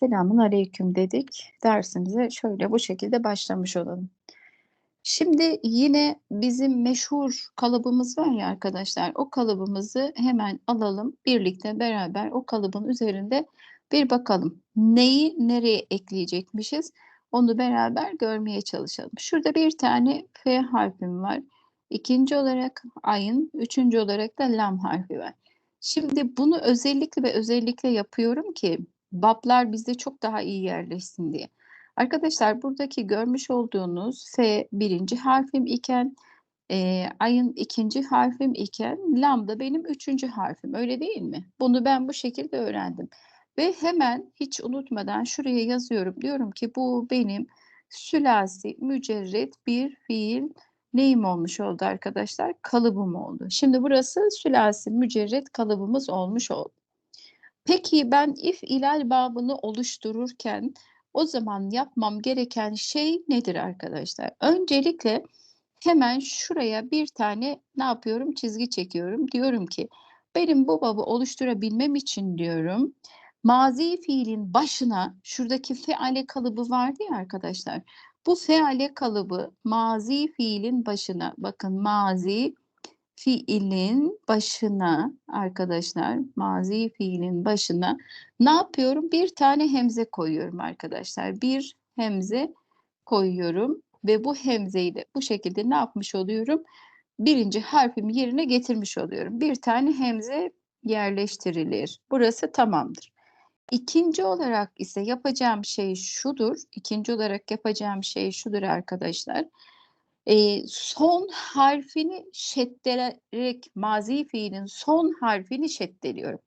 Selamun aleyküm dedik. Dersimize şöyle bu şekilde başlamış olalım. Şimdi yine bizim meşhur kalıbımız var ya arkadaşlar. O kalıbımızı hemen alalım. Birlikte beraber o kalıbın üzerinde bir bakalım. Neyi nereye ekleyecekmişiz? Onu beraber görmeye çalışalım. Şurada bir tane F harfim var. İkinci olarak ayın, üçüncü olarak da lam harfi var. Şimdi bunu özellikle ve özellikle yapıyorum ki bablar bizde çok daha iyi yerleşsin diye. Arkadaşlar buradaki görmüş olduğunuz F birinci harfim iken e, ayın ikinci harfim iken lam da benim üçüncü harfim öyle değil mi? Bunu ben bu şekilde öğrendim. Ve hemen hiç unutmadan şuraya yazıyorum. Diyorum ki bu benim sülasi mücerret bir fiil neyim olmuş oldu arkadaşlar? Kalıbım oldu. Şimdi burası sülasi mücerret kalıbımız olmuş oldu. Peki ben if ilal babını oluştururken o zaman yapmam gereken şey nedir arkadaşlar? Öncelikle hemen şuraya bir tane ne yapıyorum? Çizgi çekiyorum. Diyorum ki benim bu babı oluşturabilmem için diyorum mazi fiilin başına şuradaki feale kalıbı vardı ya arkadaşlar. Bu feale kalıbı mazi fiilin başına bakın mazi fiilin başına arkadaşlar mazi fiilin başına ne yapıyorum? Bir tane hemze koyuyorum arkadaşlar. Bir hemze koyuyorum ve bu hemzeyi de bu şekilde ne yapmış oluyorum? Birinci harfimi yerine getirmiş oluyorum. Bir tane hemze yerleştirilir. Burası tamamdır. İkinci olarak ise yapacağım şey şudur. İkinci olarak yapacağım şey şudur arkadaşlar. Ee, son harfini şeddelerek mazi fiilin son harfini şeddeliyorum.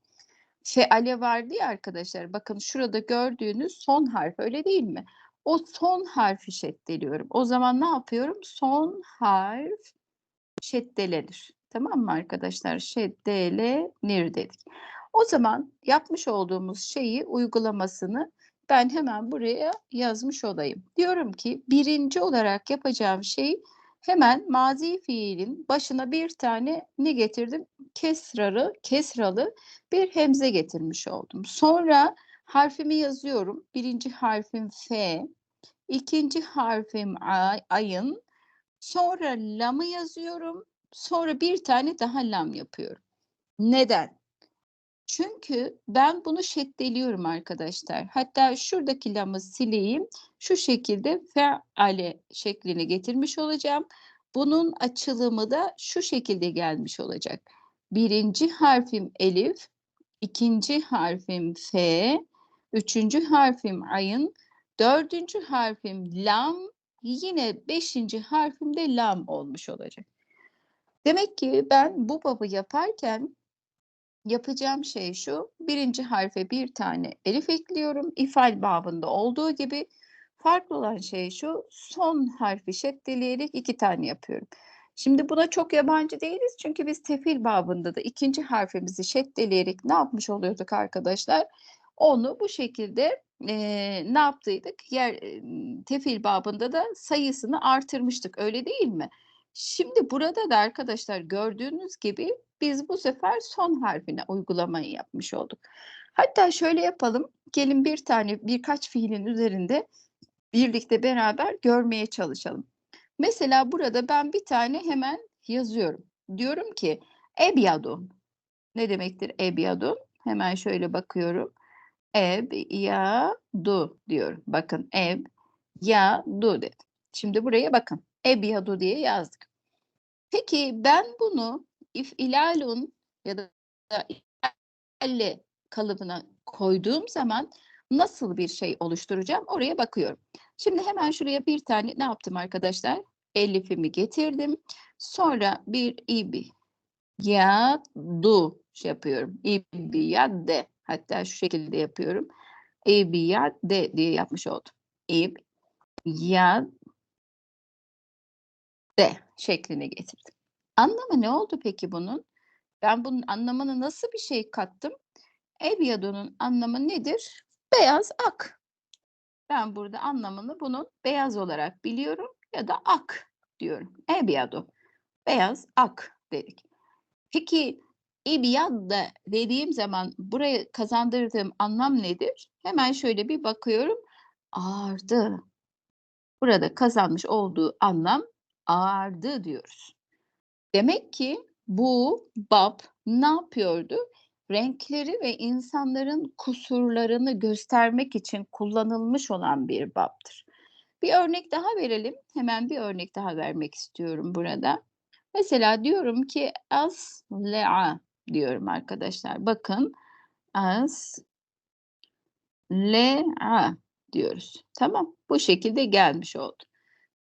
Feale vardı ya arkadaşlar. Bakın şurada gördüğünüz son harf öyle değil mi? O son harfi şeddeliyorum. O zaman ne yapıyorum? Son harf şeddelenir. Tamam mı arkadaşlar? Şeddelenir dedik. O zaman yapmış olduğumuz şeyi uygulamasını ben hemen buraya yazmış olayım. Diyorum ki birinci olarak yapacağım şey hemen mazi fiilin başına bir tane ne getirdim? Kesralı, kesralı bir hemze getirmiş oldum. Sonra harfimi yazıyorum. Birinci harfim F, ikinci harfim ay, ayın, sonra lamı yazıyorum. Sonra bir tane daha lam yapıyorum. Neden? Çünkü ben bunu şeddeliyorum arkadaşlar. Hatta şuradaki lamı sileyim. Şu şekilde feale şeklini getirmiş olacağım. Bunun açılımı da şu şekilde gelmiş olacak. Birinci harfim elif, ikinci harfim f, üçüncü harfim ayın, dördüncü harfim lam, yine beşinci harfim de lam olmuş olacak. Demek ki ben bu babı yaparken yapacağım şey şu. Birinci harfe bir tane elif ekliyorum. İfal babında olduğu gibi. Farklı olan şey şu. Son harfi şeddeleyerek iki tane yapıyorum. Şimdi buna çok yabancı değiliz. Çünkü biz tefil babında da ikinci harfimizi şeddeleyerek ne yapmış oluyorduk arkadaşlar? Onu bu şekilde e, ne yaptıydık? Yer tefil babında da sayısını artırmıştık. Öyle değil mi? Şimdi burada da arkadaşlar gördüğünüz gibi biz bu sefer son harfine uygulamayı yapmış olduk. Hatta şöyle yapalım. Gelin bir tane birkaç fiilin üzerinde birlikte beraber görmeye çalışalım. Mesela burada ben bir tane hemen yazıyorum. Diyorum ki ebyadun. Ne demektir ebyadun? Hemen şöyle bakıyorum. Eb ya du diyorum. Bakın eb ya du dedim. Şimdi buraya bakın. Ebyadu diye yazdık. Peki ben bunu if ilalun ya da ifalle kalıbına koyduğum zaman nasıl bir şey oluşturacağım oraya bakıyorum. Şimdi hemen şuraya bir tane ne yaptım arkadaşlar? Elifimi getirdim. Sonra bir ibi ya du şey yapıyorum. İbi ya de. Hatta şu şekilde yapıyorum. İbi ya de diye yapmış oldum. İb ya de şeklini getirdim. Anlamı ne oldu peki bunun? Ben bunun anlamını nasıl bir şey kattım? Ebyadon'un anlamı nedir? Beyaz ak. Ben burada anlamını bunun beyaz olarak biliyorum ya da ak diyorum. Ebyado. Beyaz ak dedik. Peki İbyadda dediğim zaman buraya kazandırdığım anlam nedir? Hemen şöyle bir bakıyorum. Ağardı. Burada kazanmış olduğu anlam ağardı diyoruz. Demek ki bu bab ne yapıyordu? Renkleri ve insanların kusurlarını göstermek için kullanılmış olan bir babdır. Bir örnek daha verelim. Hemen bir örnek daha vermek istiyorum burada. Mesela diyorum ki asle'a diyorum arkadaşlar. Bakın as le'a diyoruz. Tamam. Bu şekilde gelmiş oldu.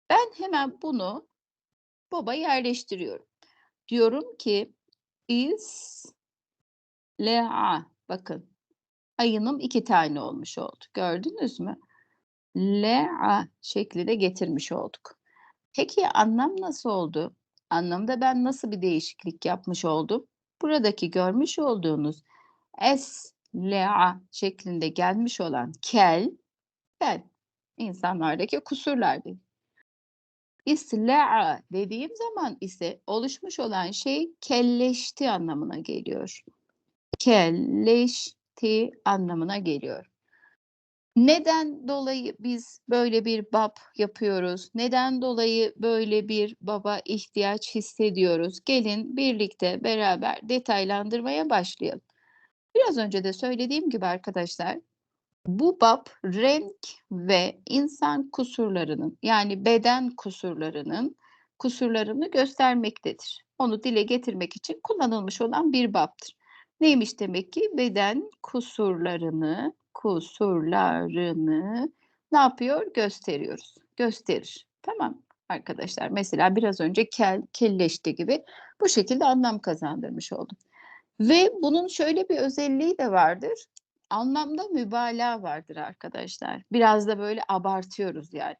Ben hemen bunu baba yerleştiriyorum. Diyorum ki is le'a bakın ayınım iki tane olmuş oldu. Gördünüz mü? Le'a şeklinde getirmiş olduk. Peki anlam nasıl oldu? Anlamda ben nasıl bir değişiklik yapmış oldum? Buradaki görmüş olduğunuz es, le'a şeklinde gelmiş olan kel, ben insanlardaki kusurlardı. İsla'a dediğim zaman ise oluşmuş olan şey kelleşti anlamına geliyor. Kelleşti anlamına geliyor. Neden dolayı biz böyle bir bab yapıyoruz? Neden dolayı böyle bir baba ihtiyaç hissediyoruz? Gelin birlikte beraber detaylandırmaya başlayalım. Biraz önce de söylediğim gibi arkadaşlar, bu bab renk ve insan kusurlarının yani beden kusurlarının kusurlarını göstermektedir. Onu dile getirmek için kullanılmış olan bir babdır. Neymiş demek ki? Beden kusurlarını kusurlarını ne yapıyor? Gösteriyoruz. Gösterir. Tamam arkadaşlar. Mesela biraz önce kel, kelleşti gibi bu şekilde anlam kazandırmış oldum. Ve bunun şöyle bir özelliği de vardır. Anlamda mübalağa vardır arkadaşlar. Biraz da böyle abartıyoruz yani.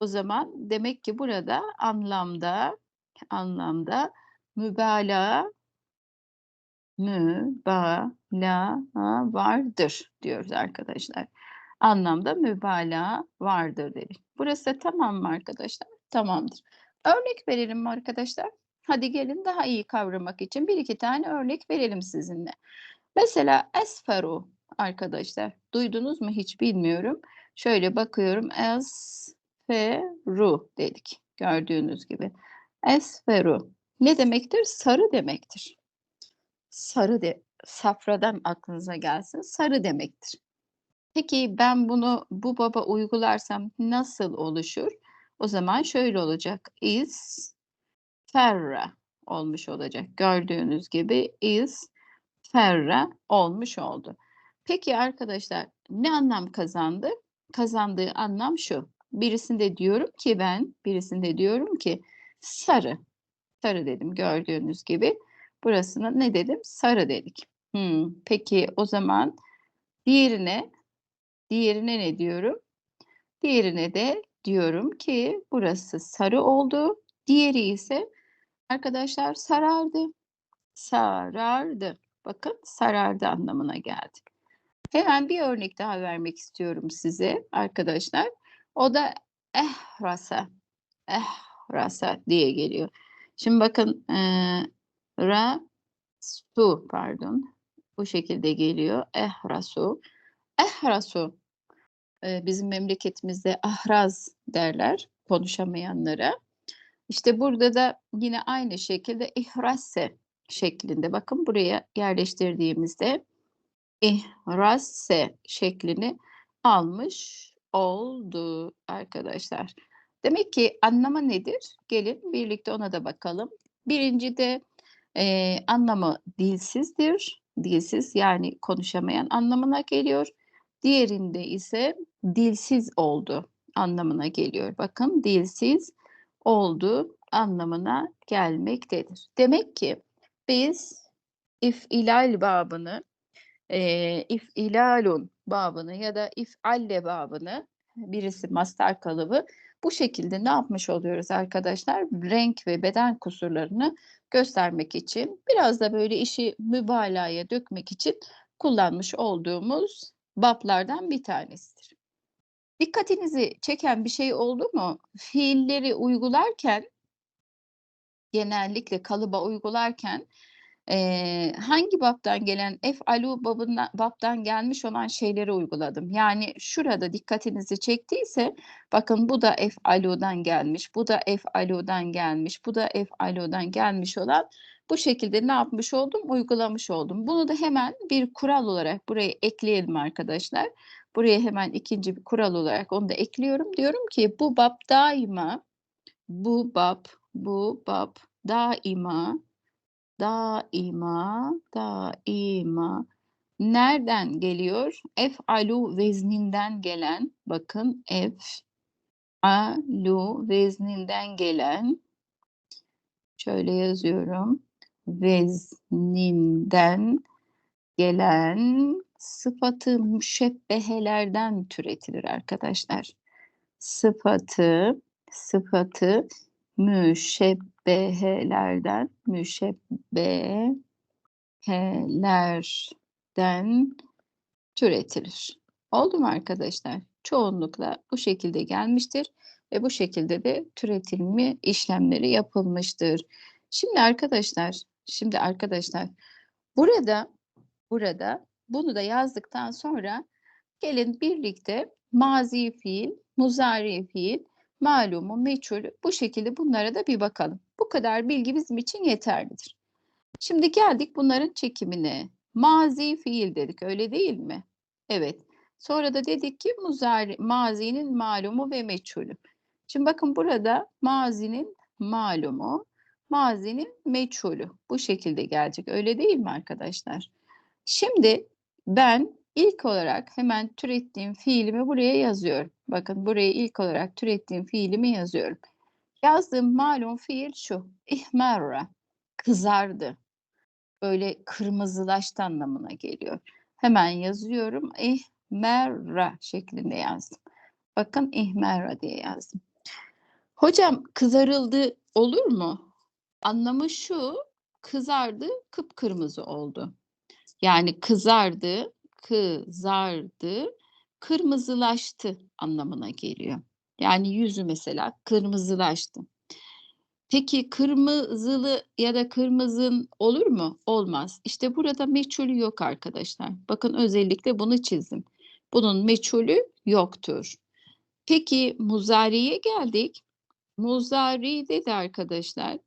O zaman demek ki burada anlamda anlamda mübalağa mübalağa vardır diyoruz arkadaşlar. Anlamda mübalağa vardır dedik. Burası tamam mı arkadaşlar? Tamamdır. Örnek verelim mi arkadaşlar? Hadi gelin daha iyi kavramak için bir iki tane örnek verelim sizinle. Mesela esferu arkadaşlar. Duydunuz mu hiç bilmiyorum. Şöyle bakıyorum. Esferu dedik. Gördüğünüz gibi. Esferu. Ne demektir? Sarı demektir sarı de safradan aklınıza gelsin sarı demektir. Peki ben bunu bu baba uygularsam nasıl oluşur? O zaman şöyle olacak. Is ferra olmuş olacak. Gördüğünüz gibi is ferra olmuş oldu. Peki arkadaşlar ne anlam kazandı? Kazandığı anlam şu. Birisinde diyorum ki ben, birisinde diyorum ki sarı. Sarı dedim gördüğünüz gibi. Burasına ne dedim? Sarı dedik. Hmm, peki o zaman diğerine diğerine ne diyorum? Diğerine de diyorum ki burası sarı oldu. Diğeri ise arkadaşlar sarardı. Sarardı. Bakın sarardı anlamına geldi. Hemen bir örnek daha vermek istiyorum size arkadaşlar. O da ehrasa. Ehrasa diye geliyor. Şimdi bakın Rasu pardon. Bu şekilde geliyor. Ehrasu. Ehrasu. Ee, bizim memleketimizde ahraz derler konuşamayanlara. İşte burada da yine aynı şekilde ihrasse şeklinde. Bakın buraya yerleştirdiğimizde ihrasse şeklini almış oldu arkadaşlar. Demek ki anlama nedir? Gelin birlikte ona da bakalım. Birinci de e, anlamı dilsizdir. Dilsiz yani konuşamayan anlamına geliyor. Diğerinde ise dilsiz oldu anlamına geliyor. Bakın dilsiz oldu anlamına gelmektedir. Demek ki biz if ilal babını, e, if ilalun babını ya da if alle babını birisi master kalıbı bu şekilde ne yapmış oluyoruz arkadaşlar? Renk ve beden kusurlarını göstermek için biraz da böyle işi mübalağaya dökmek için kullanmış olduğumuz bablardan bir tanesidir. Dikkatinizi çeken bir şey oldu mu? Fiilleri uygularken genellikle kalıba uygularken Eee, hangi baptan gelen ef'alu babından baptan gelmiş olan şeyleri uyguladım. Yani şurada dikkatinizi çektiyse bakın bu da ef'alu'dan gelmiş, bu da ef'alu'dan gelmiş, bu da ef'alu'dan gelmiş olan bu şekilde ne yapmış oldum? Uygulamış oldum. Bunu da hemen bir kural olarak buraya ekleyelim arkadaşlar. Buraya hemen ikinci bir kural olarak onu da ekliyorum. Diyorum ki bu bab daima bu bab bu bab daima daima daima nereden geliyor? Ef'alu vezninden gelen bakın ef'alu vezninden gelen şöyle yazıyorum. Vezninden gelen sıfatı müşebbehelerden türetilir arkadaşlar. Sıfatı sıfatı müşebbehelerden müşebbehelerden türetilir. Oldu mu arkadaşlar? Çoğunlukla bu şekilde gelmiştir ve bu şekilde de türetilme işlemleri yapılmıştır. Şimdi arkadaşlar, şimdi arkadaşlar burada burada bunu da yazdıktan sonra gelin birlikte mazi fiil, muzari fiil, malumu, meçhulü bu şekilde bunlara da bir bakalım. Bu kadar bilgi bizim için yeterlidir. Şimdi geldik bunların çekimine. Mazi fiil dedik öyle değil mi? Evet. Sonra da dedik ki muzari, mazinin malumu ve meçhulü. Şimdi bakın burada mazinin malumu, mazinin meçhulü. Bu şekilde gelecek. Öyle değil mi arkadaşlar? Şimdi ben ilk olarak hemen türettiğim fiilimi buraya yazıyorum. Bakın buraya ilk olarak türettiğim fiilimi yazıyorum. Yazdığım malum fiil şu. İhmerra. Kızardı. Böyle kırmızılaştı anlamına geliyor. Hemen yazıyorum. İhmerra şeklinde yazdım. Bakın ihmerra diye yazdım. Hocam kızarıldı olur mu? Anlamı şu. Kızardı, kıpkırmızı oldu. Yani kızardı, kızardı, kırmızılaştı anlamına geliyor. Yani yüzü mesela kırmızılaştı. Peki kırmızılı ya da kırmızın olur mu? Olmaz. İşte burada meçhulü yok arkadaşlar. Bakın özellikle bunu çizdim. Bunun meçhulü yoktur. Peki muzariye geldik. Muzari'de de arkadaşlar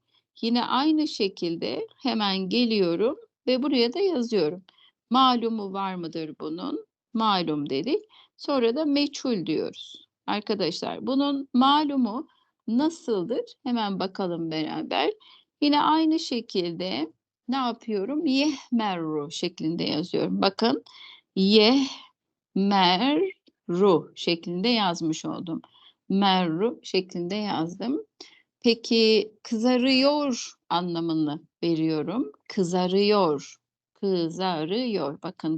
yine aynı şekilde hemen geliyorum ve buraya da yazıyorum. Malumu var mıdır bunun? Malum dedik. Sonra da meçhul diyoruz. Arkadaşlar bunun malumu nasıldır? Hemen bakalım beraber. Yine aynı şekilde ne yapıyorum? Yehmerru şeklinde yazıyorum. Bakın yehmerru şeklinde yazmış oldum. Merru şeklinde yazdım. Peki kızarıyor anlamını veriyorum. Kızarıyor. Kızarıyor. Bakın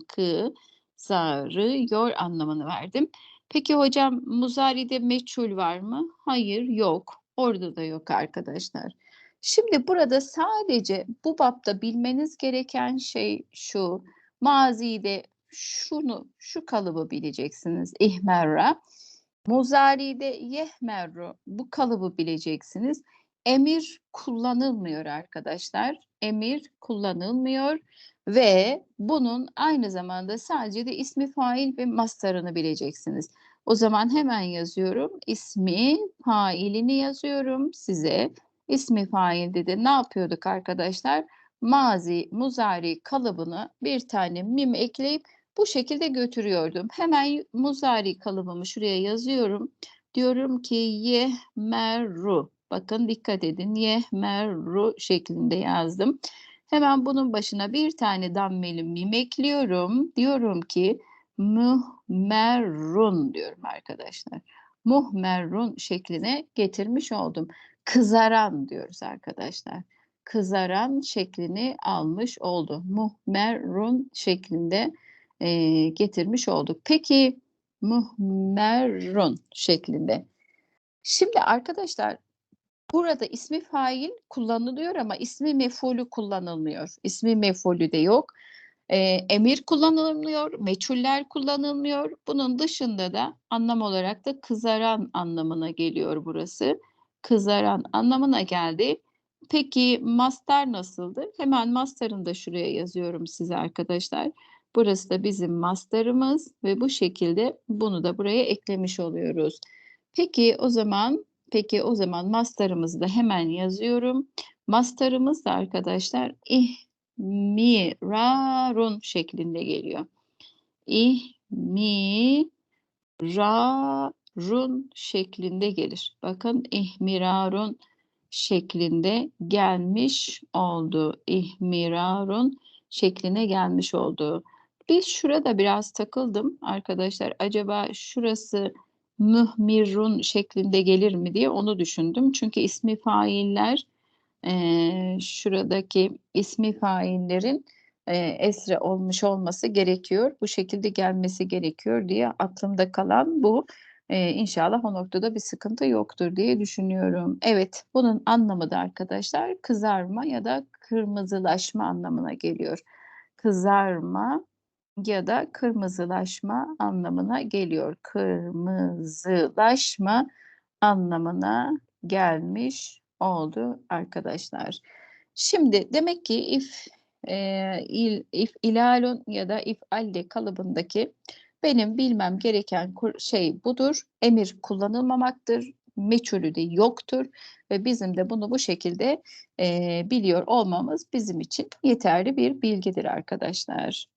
kızarıyor anlamını verdim. Peki hocam muzari'de meçhul var mı? Hayır yok. Orada da yok arkadaşlar. Şimdi burada sadece bu bapta bilmeniz gereken şey şu. Mazide şunu, şu kalıbı bileceksiniz. İhmerra. Muzari'de yehmerru. Bu kalıbı bileceksiniz. Emir kullanılmıyor arkadaşlar. Emir kullanılmıyor ve bunun aynı zamanda sadece de ismi fail ve mastarını bileceksiniz. O zaman hemen yazıyorum. İsmi failini yazıyorum size. İsmi failde de ne yapıyorduk arkadaşlar? Mazi, muzari kalıbını bir tane mim ekleyip bu şekilde götürüyordum. Hemen muzari kalıbımı şuraya yazıyorum. Diyorum ki yehmeru. Bakın dikkat edin. Yehmeru şeklinde yazdım. Hemen bunun başına bir tane dammeli mim ekliyorum. Diyorum ki muhmerrun diyorum arkadaşlar. Muhmerrun şekline getirmiş oldum. Kızaran diyoruz arkadaşlar. Kızaran şeklini almış oldu. Muhmerrun şeklinde e, getirmiş olduk. Peki muhmerrun şeklinde. Şimdi arkadaşlar burada ismi fail kullanılıyor ama ismi mefulü kullanılmıyor. İsmi mefulü de yok. E, emir kullanılmıyor, meçhuller kullanılmıyor. Bunun dışında da anlam olarak da kızaran anlamına geliyor burası. Kızaran anlamına geldi. peki master nasıldır? Hemen master'ını da şuraya yazıyorum size arkadaşlar. Burası da bizim master'ımız ve bu şekilde bunu da buraya eklemiş oluyoruz. Peki o zaman peki o zaman master'ımızı da hemen yazıyorum. Master'ımız da arkadaşlar ihmirarun şeklinde geliyor. İhmirarun şeklinde gelir. Bakın ihmirarun şeklinde gelmiş oldu. İhmirarun şekline gelmiş oldu. Biz şurada biraz takıldım arkadaşlar. Acaba şurası mühmirun şeklinde gelir mi diye onu düşündüm. Çünkü ismi failler e, şuradaki ismi faillerin e, esre olmuş olması gerekiyor. Bu şekilde gelmesi gerekiyor diye aklımda kalan bu. E, inşallah o noktada bir sıkıntı yoktur diye düşünüyorum. Evet, bunun anlamı da arkadaşlar kızarma ya da kırmızılaşma anlamına geliyor. Kızarma ya da kırmızılaşma anlamına geliyor. Kırmızılaşma anlamına gelmiş oldu arkadaşlar. Şimdi demek ki if e, il, if ilalun ya da if alle kalıbındaki benim bilmem gereken şey budur. Emir kullanılmamaktır. Meçhulü de yoktur ve bizim de bunu bu şekilde e, biliyor olmamız bizim için yeterli bir bilgidir arkadaşlar.